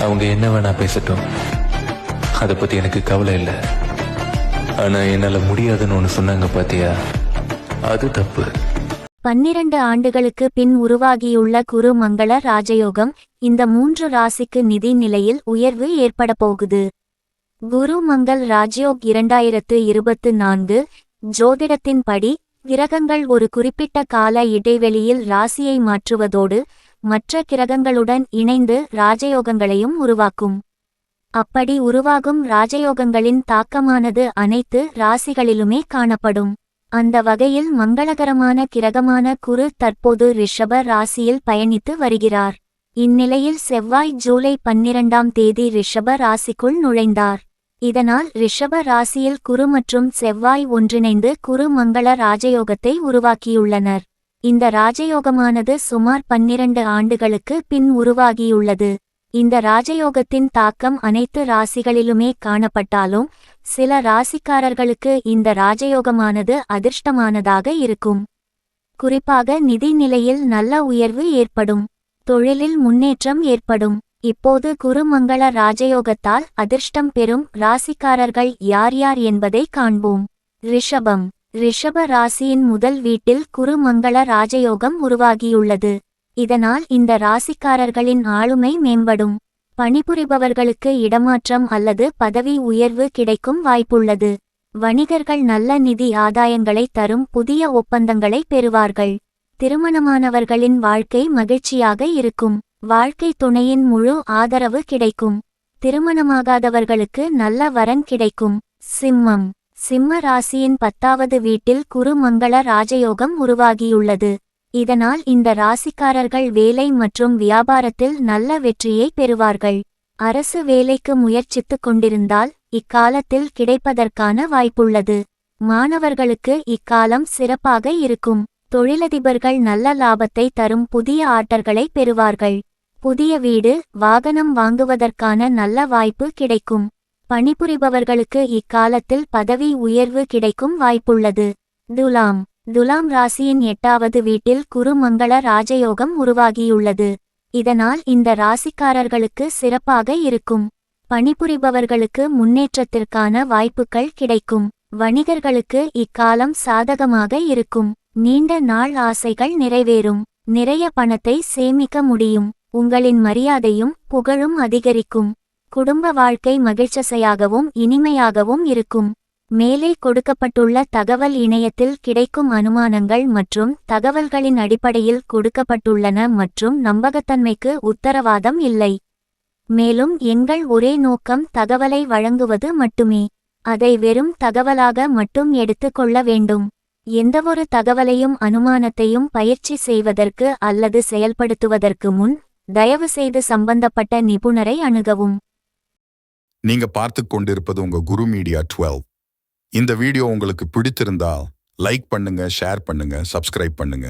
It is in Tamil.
அவங்க என்ன வேணா பேசட்டும். அதை பத்தி எனக்கு கவலை இல்லை. ஆனா என்னால முடியாதுன்னு ஒண்ணு சொன்னாங்க பாத்தியா? அது தப்பு. பன்னிரண்டு ஆண்டுகளுக்கு பின் உருவாகியுள்ள குரு மங்கள ராஜயோகம் இந்த மூன்று ராசிக்கு நிதி நிலையில் உயர்வு ஏற்பட போகுது. குரு மங்கள் ராஜயோக் இரண்டாயிரத்து இருபத்து நான்கு ஜோதிடத்தின்படி கிரகங்கள் ஒரு குறிப்பிட்ட கால இடைவெளியில் ராசியை மாற்றுவதோடு மற்ற கிரகங்களுடன் இணைந்து ராஜயோகங்களையும் உருவாக்கும். அப்படி உருவாகும் ராஜயோகங்களின் தாக்கமானது அனைத்து ராசிகளிலுமே காணப்படும். அந்த வகையில் மங்களகரமான கிரகமான குரு தற்போது ரிஷப ராசியில் பயணித்து வருகிறார். இந்நிலையில் செவ்வாய் ஜூலை பன்னிரண்டாம் தேதி ரிஷப ராசிக்குள் நுழைந்தார். இதனால் ரிஷப ராசியில் குரு மற்றும் செவ்வாய் ஒன்றிணைந்து குரு மங்கள ராஜயோகத்தை உருவாக்கியுள்ளனர். இந்த ராஜயோகமானது சுமார் பன்னிரண்டு ஆண்டுகளுக்கு பின் உருவாகியுள்ளது. இந்த ராஜயோகத்தின் தாக்கம் அனைத்து ராசிகளிலுமே காணப்பட்டாலும் சில ராசிக்காரர்களுக்கு இந்த ராஜயோகமானது அதிர்ஷ்டமானதாக இருக்கும். குறிப்பாக நிதி நிலையில் நல்ல உயர்வு ஏற்படும். தொழிலில் முன்னேற்றம் ஏற்படும். இப்போது குருமங்கள ராஜயோகத்தால் அதிர்ஷ்டம் பெறும் ராசிக்காரர்கள் யார் யார் என்பதை காண்போம். ரிஷபம். ரிஷப ராசியின் முதல் வீட்டில் குருமங்கள ராஜயோகம் உருவாகியுள்ளது. இதனால் இந்த ராசிக்காரர்களின் ஆளுமை மேம்படும். பணிபுரிபவர்களுக்கு இடமாற்றம் அல்லது பதவி உயர்வு கிடைக்கும் வாய்ப்புள்ளது. வணிகர்கள் நல்ல நிதி ஆதாயங்களை தரும் புதிய ஒப்பந்தங்களை பெறுவார்கள். திருமணமானவர்களின் வாழ்க்கை மகிழ்ச்சியாக இருக்கும். வாழ்க்கை துணையின் முழு ஆதரவு கிடைக்கும். திருமணமாகாதவர்களுக்கு நல்ல வரன் கிடைக்கும். சிம்மம். சிம்ம ராசியின் பத்தாவது வீட்டில் குருமங்கள ராஜயோகம் உருவாகியுள்ளது. இதனால் இந்த ராசிக்காரர்கள் வேலை மற்றும் வியாபாரத்தில் நல்ல வெற்றியை பெறுவார்கள். அரசு வேலைக்கு முயற்சித்துக் கொண்டிருந்தால் இக்காலத்தில் கிடைப்பதற்கான வாய்ப்புள்ளது. மாணவர்களுக்கு இக்காலம் சிறப்பாக இருக்கும். தொழிலதிபர்கள் நல்ல லாபத்தை தரும் புதிய ஆர்டர்களை பெறுவார்கள். புதிய வீடு வாகனம் வாங்குவதற்கான நல்ல வாய்ப்பு கிடைக்கும். பணிபுரிபவர்களுக்கு இக்காலத்தில் பதவி உயர்வு கிடைக்கும் வாய்ப்புள்ளது. துலாம். துலாம் ராசியின் எட்டாவது வீட்டில் குருமங்கள ராஜயோகம் உருவாகியுள்ளது. இதனால் இந்த ராசிக்காரர்களுக்கு சிறப்பாக இருக்கும். பணிபுரிபவர்களுக்கு முன்னேற்றத்திற்கான வாய்ப்புகள் கிடைக்கும். வணிகர்களுக்கு இக்காலம் சாதகமாக இருக்கும். நீண்ட நாள் ஆசைகள் நிறைவேறும். நிறைய பணத்தை சேமிக்க முடியும். உங்களின் மரியாதையும் புகழும் அதிகரிக்கும். குடும்ப வாழ்க்கை மகிழ்ச்சசையாகவும் இனிமையாகவும் இருக்கும். மேலே கொடுக்கப்பட்டுள்ள தகவல் இணையத்தில் கிடைக்கும் அனுமானங்கள் மற்றும் தகவல்களின் அடிப்படையில் கொடுக்கப்பட்டுள்ளன மற்றும் நம்பகத்தன்மைக்கு உத்தரவாதம் இல்லை. மேலும் எங்கள் ஒரே நோக்கம் தகவலை வழங்குவது மட்டுமே. அதை வெறும் தகவலாக மட்டும் எடுத்துக்கொள்ள வேண்டும். எந்தவொரு தகவலையும் அனுமானத்தையும் பயிற்சி செய்வதற்கு அல்லது செயல்படுத்துவதற்கு முன் தயவுசெய்து சம்பந்தப்பட்ட நிபுணரை அணுகவும். நீங்க பார்த்து கொண்டிருப்பது உங்க குரு மீடியா 12 இந்த வீடியோ உங்களுக்கு பிடித்திருந்தால் லைக் பண்ணுங்க ஷேர் பண்ணுங்க சப்ஸ்கிரைப் பண்ணுங்க.